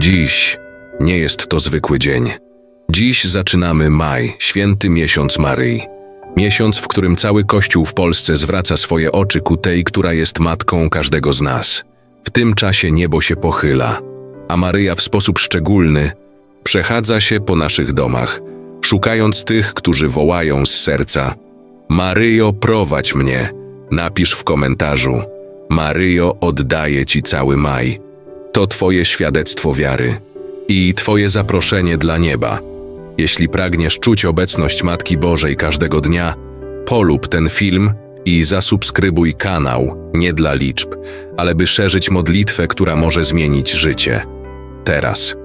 Dziś nie jest to zwykły dzień. Dziś zaczynamy maj, święty miesiąc Maryi. Miesiąc, w którym cały Kościół w Polsce zwraca swoje oczy ku tej, która jest matką każdego z nas. W tym czasie niebo się pochyla, a Maryja w sposób szczególny przechadza się po naszych domach, szukając tych, którzy wołają z serca: Maryjo, prowadź mnie. Napisz w komentarzu: Maryjo, oddaję Ci cały maj. To Twoje świadectwo wiary i Twoje zaproszenie dla nieba. Jeśli pragniesz czuć obecność Matki Bożej każdego dnia, polub ten film i zasubskrybuj kanał nie dla liczb, ale by szerzyć modlitwę, która może zmienić życie. Teraz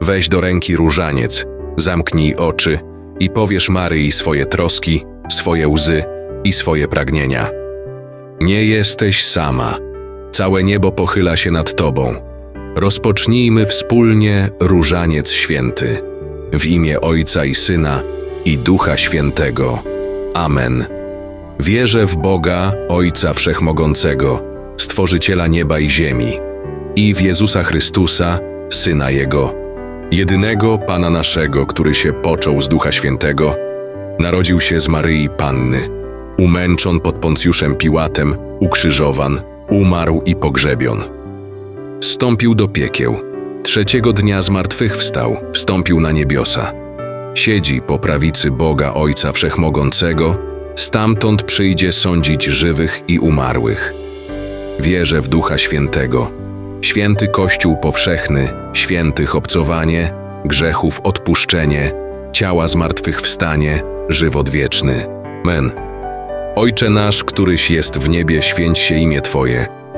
weź do ręki różaniec, zamknij oczy i powiesz Maryi swoje troski, swoje łzy i swoje pragnienia. Nie jesteś sama. Całe niebo pochyla się nad Tobą. Rozpocznijmy wspólnie różaniec święty. W imię Ojca i Syna i Ducha Świętego. Amen. Wierzę w Boga, Ojca Wszechmogącego, Stworzyciela nieba i ziemi, i w Jezusa Chrystusa, Syna Jego, jedynego Pana naszego, który się począł z Ducha Świętego, narodził się z Maryi Panny, umęczon pod Poncjuszem Piłatem, ukrzyżowan, umarł i pogrzebion. Stąpił do piekieł. Trzeciego dnia zmartwychwstał, wstąpił na niebiosa. Siedzi po prawicy Boga Ojca Wszechmogącego, stamtąd przyjdzie sądzić żywych i umarłych. Wierzę w Ducha Świętego, święty Kościół powszechny, świętych obcowanie, grzechów odpuszczenie, ciała zmartwychwstanie, żywot wieczny. Men. Ojcze nasz, któryś jest w niebie, święć się imię Twoje.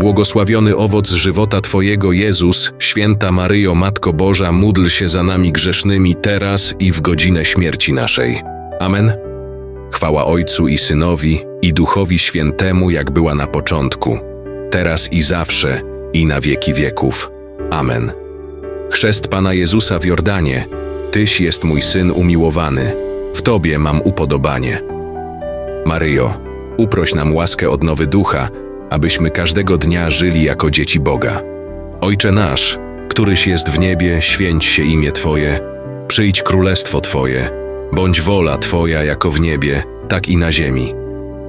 błogosławiony owoc żywota Twojego Jezus, święta Maryjo, Matko Boża, módl się za nami grzesznymi teraz i w godzinę śmierci naszej. Amen. Chwała Ojcu i Synowi i Duchowi Świętemu, jak była na początku, teraz i zawsze, i na wieki wieków. Amen. Chrzest Pana Jezusa w Jordanie, Tyś jest mój Syn umiłowany, w Tobie mam upodobanie. Maryjo, uproś nam łaskę odnowy ducha, abyśmy każdego dnia żyli jako dzieci Boga. Ojcze nasz, któryś jest w niebie, święć się imię Twoje, przyjdź królestwo Twoje, bądź wola Twoja jako w niebie, tak i na ziemi.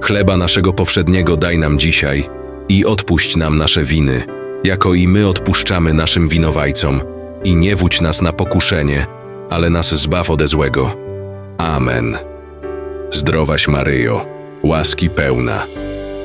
Chleba naszego powszedniego daj nam dzisiaj i odpuść nam nasze winy, jako i my odpuszczamy naszym winowajcom. I nie wódź nas na pokuszenie, ale nas zbaw ode złego. Amen. Zdrowaś Maryjo, łaski pełna,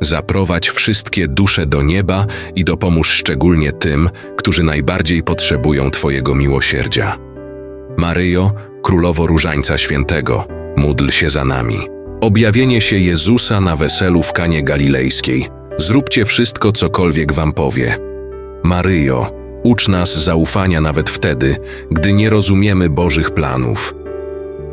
Zaprowadź wszystkie dusze do nieba i dopomóż szczególnie tym, którzy najbardziej potrzebują Twojego miłosierdzia. Maryjo, Królowo Różańca Świętego, módl się za nami. Objawienie się Jezusa na weselu w Kanie Galilejskiej. Zróbcie wszystko, cokolwiek wam powie. Maryjo, ucz nas zaufania nawet wtedy, gdy nie rozumiemy Bożych planów.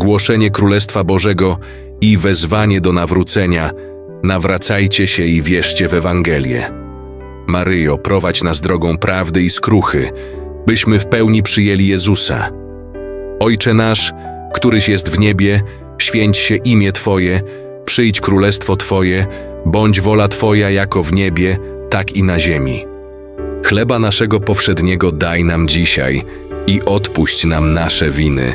głoszenie Królestwa Bożego i wezwanie do nawrócenia, nawracajcie się i wierzcie w Ewangelię. Maryjo, prowadź nas drogą prawdy i skruchy, byśmy w pełni przyjęli Jezusa. Ojcze nasz, któryś jest w niebie, święć się imię Twoje, przyjdź królestwo Twoje, bądź wola Twoja jako w niebie, tak i na ziemi. Chleba naszego powszedniego daj nam dzisiaj i odpuść nam nasze winy,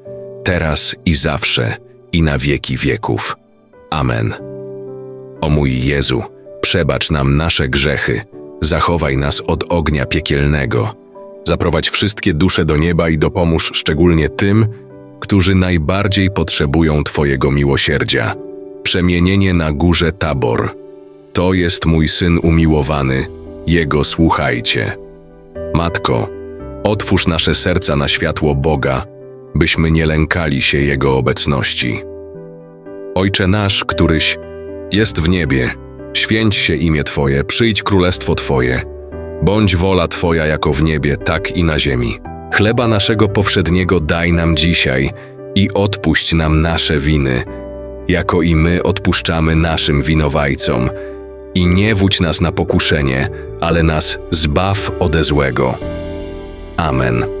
teraz i zawsze i na wieki wieków. Amen. O mój Jezu, przebacz nam nasze grzechy, zachowaj nas od ognia piekielnego, zaprowadź wszystkie dusze do nieba i dopomóż szczególnie tym, którzy najbardziej potrzebują Twojego miłosierdzia. Przemienienie na górze Tabor. To jest mój syn umiłowany, jego słuchajcie. Matko, otwórz nasze serca na światło Boga, byśmy nie lękali się Jego obecności. Ojcze nasz, któryś jest w niebie, święć się imię Twoje, przyjdź królestwo Twoje. Bądź wola Twoja jako w niebie, tak i na ziemi. Chleba naszego powszedniego daj nam dzisiaj i odpuść nam nasze winy, jako i my odpuszczamy naszym winowajcom. I nie wódź nas na pokuszenie, ale nas zbaw ode złego. Amen.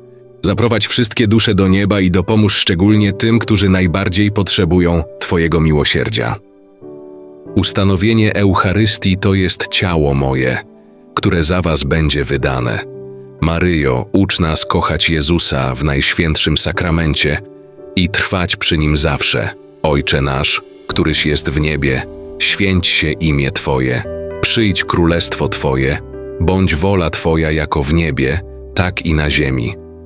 Zaprowadź wszystkie dusze do nieba i dopomóż szczególnie tym, którzy najbardziej potrzebują Twojego miłosierdzia. Ustanowienie Eucharystii to jest ciało moje, które za Was będzie wydane. Maryjo, ucz nas kochać Jezusa w najświętszym sakramencie i trwać przy nim zawsze. Ojcze nasz, któryś jest w niebie, święć się imię Twoje, przyjdź królestwo Twoje, bądź wola Twoja jako w niebie, tak i na ziemi.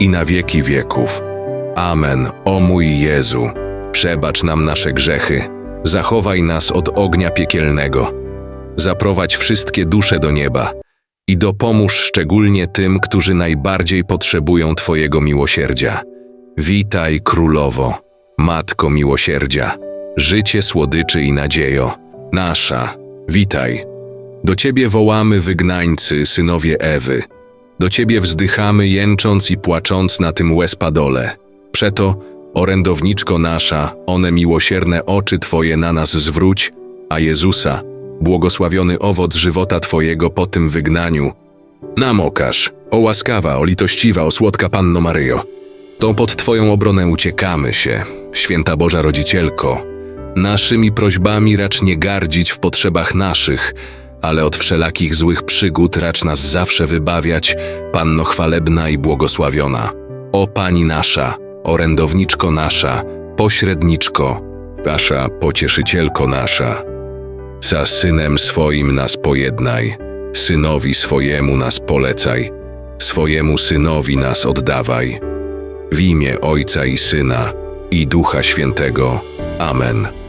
i na wieki wieków. Amen. O mój Jezu, przebacz nam nasze grzechy, zachowaj nas od ognia piekielnego, zaprowadź wszystkie dusze do nieba i dopomóż szczególnie tym, którzy najbardziej potrzebują Twojego miłosierdzia. Witaj, Królowo, Matko miłosierdzia, życie słodyczy i nadziejo, nasza, witaj. Do Ciebie wołamy wygnańcy, synowie Ewy. Do Ciebie wzdychamy, jęcząc i płacząc na tym łezpadole. Przeto, orędowniczko nasza, one miłosierne oczy Twoje na nas zwróć, a Jezusa, błogosławiony owoc żywota Twojego po tym wygnaniu, nam okaż, o łaskawa, o litościwa, o słodka Panno Maryjo. To pod Twoją obronę uciekamy się, święta Boża Rodzicielko. Naszymi prośbami racz nie gardzić w potrzebach naszych, ale od wszelakich złych przygód racz nas zawsze wybawiać, Panno chwalebna i błogosławiona. O Pani nasza, orędowniczko nasza, pośredniczko, nasza pocieszycielko nasza. Za synem swoim nas pojednaj, synowi swojemu nas polecaj, swojemu synowi nas oddawaj. W imię Ojca i Syna i Ducha Świętego. Amen.